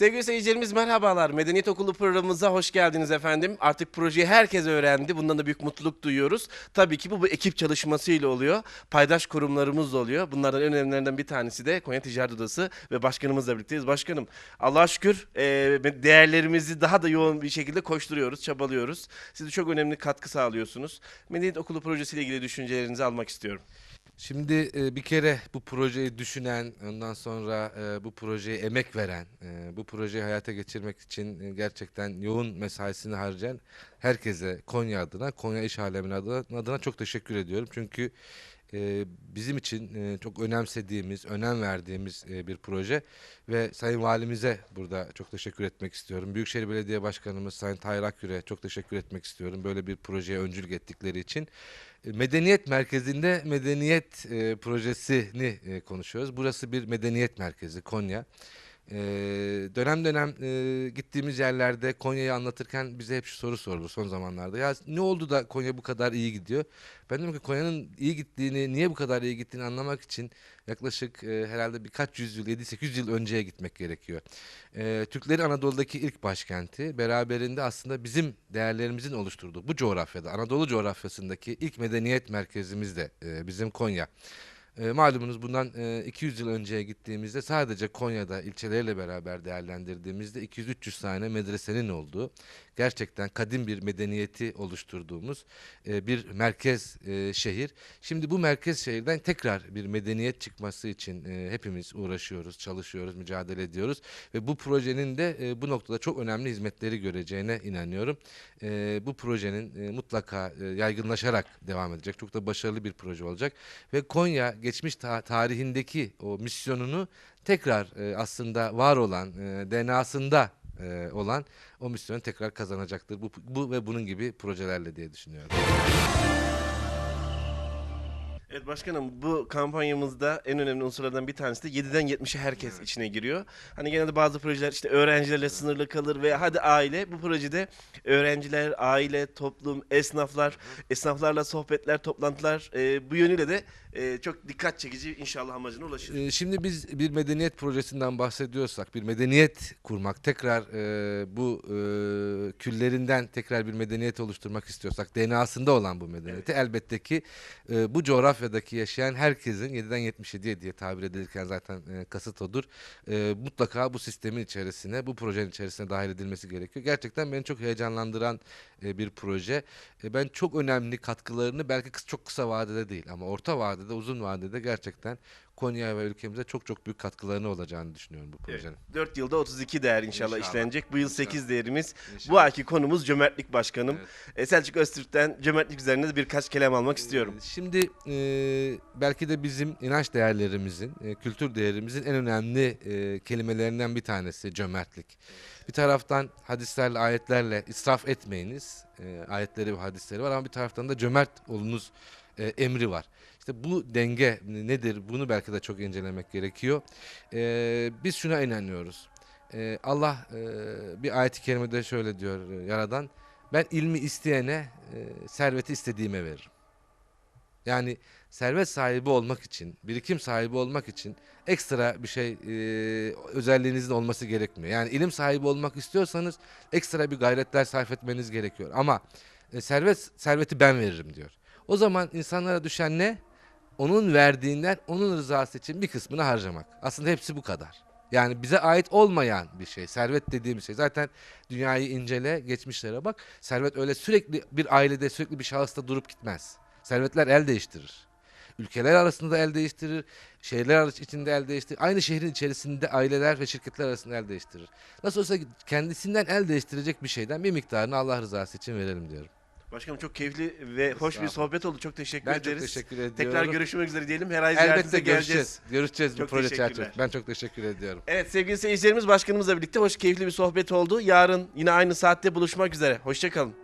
Sevgili seyircilerimiz merhabalar. Medeniyet Okulu programımıza hoş geldiniz efendim. Artık projeyi herkes öğrendi. Bundan da büyük mutluluk duyuyoruz. Tabii ki bu, bu ekip çalışmasıyla oluyor. Paydaş kurumlarımız da oluyor. Bunlardan en önemlilerinden bir tanesi de Konya Ticaret Odası ve başkanımızla birlikteyiz. Başkanım Allah'a şükür e, değerlerimizi daha da yoğun bir şekilde koşturuyoruz, çabalıyoruz. Siz de çok önemli katkı sağlıyorsunuz. Medeniyet Okulu projesiyle ilgili düşüncelerinizi almak istiyorum. Şimdi e, bir kere bu projeyi düşünen, ondan sonra e, bu projeye emek veren, e, bu projeyi hayata geçirmek için e, gerçekten yoğun mesaisini harcayan herkese Konya adına, Konya iş aleminin adına, adına çok teşekkür ediyorum. Çünkü e, bizim için e, çok önemsediğimiz, önem verdiğimiz e, bir proje ve Sayın Valimize burada çok teşekkür etmek istiyorum. Büyükşehir Belediye Başkanımız Sayın Tahir Akgür'e çok teşekkür etmek istiyorum. Böyle bir projeye öncülük ettikleri için. E, Medeniyet Merkezi'nde medeniyet e, projesini e, konuşuyoruz. Burası bir medeniyet merkezi Konya. E, dönem dönem e, gittiğimiz yerlerde Konya'yı anlatırken bize hep şu soru sorulur son zamanlarda. Ya ne oldu da Konya bu kadar iyi gidiyor? Ben diyorum ki Konya'nın iyi gittiğini, niye bu kadar iyi gittiğini anlamak için yaklaşık e, herhalde birkaç yüzyıl, 7-800 yıl önceye gitmek gerekiyor. E, Türklerin Anadolu'daki ilk başkenti beraberinde aslında bizim değerlerimizin oluşturduğu bu coğrafyada, Anadolu coğrafyasındaki ilk medeniyet merkezimiz de e, bizim Konya. E, malumunuz bundan e, 200 yıl önceye gittiğimizde sadece Konya'da ilçeleriyle beraber değerlendirdiğimizde 200-300 tane medresenin olduğu gerçekten kadim bir medeniyeti oluşturduğumuz e, bir merkez e, şehir. Şimdi bu merkez şehirden tekrar bir medeniyet çıkması için e, hepimiz uğraşıyoruz, çalışıyoruz, mücadele ediyoruz ve bu projenin de e, bu noktada çok önemli hizmetleri göreceğine inanıyorum. E, bu projenin e, mutlaka e, yaygınlaşarak devam edecek. Çok da başarılı bir proje olacak ve Konya geçmiş ta- tarihindeki o misyonunu tekrar e, aslında var olan e, DNA'sında e, olan o misyonu tekrar kazanacaktır. Bu, bu ve bunun gibi projelerle diye düşünüyorum. Evet başkanım bu kampanyamızda en önemli unsurlardan bir tanesi de 7'den 70'e herkes içine giriyor. Hani genelde bazı projeler işte öğrencilerle sınırlı kalır veya hadi aile. Bu projede öğrenciler, aile, toplum, esnaflar, esnaflarla sohbetler, toplantılar e, bu yönüyle de e, çok dikkat çekici inşallah amacına ulaşır. Ee, Şimdi biz bir medeniyet projesinden bahsediyorsak, bir medeniyet kurmak, tekrar e, bu e, küllerinden tekrar bir medeniyet oluşturmak istiyorsak, DNA'sında olan bu medeniyeti elbette ki e, bu coğrafyadaki yaşayan herkesin 7'den 77'ye diye tabir edilirken zaten e, kasıt odur. E, mutlaka bu sistemin içerisine, bu projenin içerisine dahil edilmesi gerekiyor. Gerçekten beni çok heyecanlandıran e, bir proje. E, ben çok önemli katkılarını belki çok kısa vadede değil ama orta vadede, uzun vadede gerçekten Konya ve ülkemize çok çok büyük katkılarını olacağını düşünüyorum bu projenin. 4 yılda 32 değer inşallah, İnşallah. işlenecek. Bu yıl İnşallah. 8 değerimiz. Bu İnşallah. ayki konumuz cömertlik başkanım. E, Selçuk Öztürk'ten cömertlik üzerine de birkaç kelam almak istiyorum. Ee, Şimdi e, belki de bizim inanç değerlerimizin, e, kültür değerimizin en önemli e, kelimelerinden bir tanesi cömertlik. Bir taraftan hadislerle, ayetlerle israf etmeyiniz. E, ayetleri ve hadisleri var ama bir taraftan da cömert olunuz e, emri var. İşte bu denge nedir? Bunu belki de çok incelemek gerekiyor. E, biz şuna inanıyoruz. E, Allah e, bir ayet-i kerimede şöyle diyor e, Yaradan. Ben ilmi isteyene e, serveti istediğime veririm. Yani servet sahibi olmak için, birikim sahibi olmak için ekstra bir şey e, özelliğinizin olması gerekmiyor. Yani ilim sahibi olmak istiyorsanız ekstra bir gayretler sarf etmeniz gerekiyor. Ama e, servet serveti ben veririm diyor. O zaman insanlara düşen ne? Onun verdiğinden onun rızası için bir kısmını harcamak. Aslında hepsi bu kadar. Yani bize ait olmayan bir şey. Servet dediğimiz şey. Zaten dünyayı incele, geçmişlere bak. Servet öyle sürekli bir ailede, sürekli bir şahısta durup gitmez. Servetler el değiştirir. Ülkeler arasında el değiştirir, şehirler içinde el değiştirir. Aynı şehrin içerisinde aileler ve şirketler arasında el değiştirir. Nasıl olsa kendisinden el değiştirecek bir şeyden bir miktarını Allah rızası için verelim diyorum. Başkanım çok keyifli ve hoş bir sohbet oldu. Çok teşekkür Ben çok ederiz. teşekkür ediyorum. Tekrar görüşmek üzere diyelim. Her ay ziyaretinize Elbette geleceğiz. görüşeceğiz. Görüşeceğiz bu Çok proje teşekkürler. çerçevesinde. Ben çok teşekkür ediyorum. Evet sevgili seyircilerimiz başkanımızla birlikte hoş keyifli bir sohbet oldu. Yarın yine aynı saatte buluşmak üzere. Hoşçakalın.